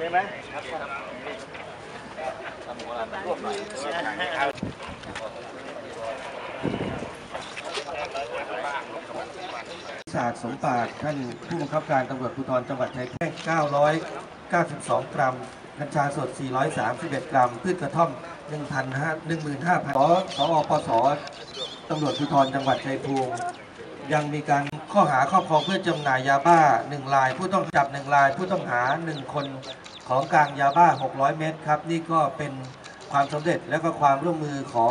ได้ไหมร่วมหน่อยศาสตร์สมปราชท่านผู้บังคับการตำรวจภูธรจังหวัดชัยแพร่992 กรัม กัญชาสด 431 กรัม พืชกระท่อม 1,500 15,000สสอปสตำรวจภูธรจังหวัดชัยภูมิยังมีการข้อหาครอบครองเพื่อจำหน่ายยาบ้า 1 ลาย ผู้ต้องจับ 1 ลาย ผู้ต้องหา 1 คน ของกลางยาบ้า 600 เม็ดครับ นี่ก็เป็นความสำเร็จและก็ความร่วมมือของ